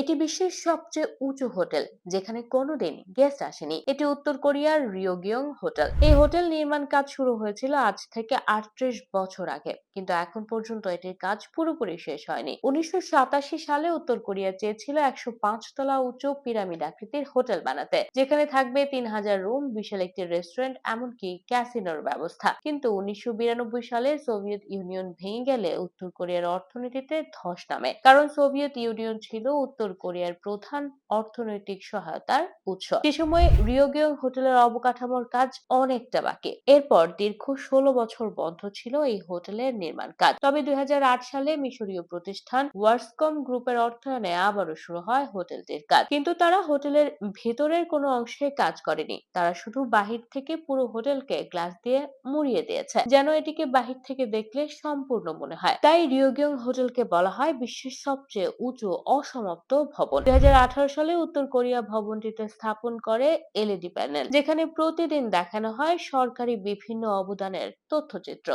এটি বিশ্বের সবচেয়ে উঁচু হোটেল, যেখানে কোনোদিন গেস্ট আসেনি। এটি উত্তর কোরিয়ার রিওগিয়ং হোটেল। এই হোটেল নির্মাণ কাজ শুরু হয়েছিল আজ থেকে আটত্রিশ বছর আগে, কিন্তু এখন পর্যন্ত এটির কাজ পুরোপুরি শেষ হয়নি। উনিশশো সাতাশি সালে উত্তর কোরিয়া চেয়েছিল একশো পাঁচ তলা উঁচু পিরামিড আকৃতির হোটেল বানাতে, যেখানে থাকবে তিন হাজার রুম, বিশাল একটি রেস্টুরেন্ট এমনকি ক্যাসিনোর ব্যবস্থা। কিন্তু উনিশশো বিরানব্বই সালে সোভিয়েত ইউনিয়ন ভেঙে গেলে উত্তর কোরিয়ার অর্থনীতিতে ধস নামে। কারণ সোভিয়েত ইউনিয়ন ছিল উত্তর কোরিয়ার প্রধান অর্থনৈতিক সহায়তার উৎস। সে সময় রিওগিয়ং হোটেলের অবকাঠামোর কাজ অনেকটা বাকি। এরপর দীর্ঘ ষোলো বছর বন্ধ ছিল এই হোটেলের নির্মাণ কাজ। তবে দুই সালে মিশরীয় প্রতিষ্ঠান ওয়ার্সকম গ্রুপের অর্থায়নে আবারও শুরু হয় হোটেলটির কাজ। কিন্তু তারা হোটেলের ভেতরের কোনো অংশে কাজ করেনি। তারা শুধু বাহির থেকে পুরো হোটেলকে গ্লাস দিয়ে মুড়িয়ে দিয়েছে, যেন এটিকে বাহির থেকে দেখলে সম্পূর্ণ মনে হয়। তাই রিওগিয়ং হোটেলকে বলা হয় বিশ্বের সবচেয়ে উঁচু অসমাপ্ত ভবন। দুই হাজার আঠারো সালে উত্তর কোরিয়া ভবনটিতে স্থাপন করে এলইডি প্যানেল, যেখানে প্রতিদিন দেখানো হয় সরকারি বিভিন্ন অবদানের তথ্যচিত্র।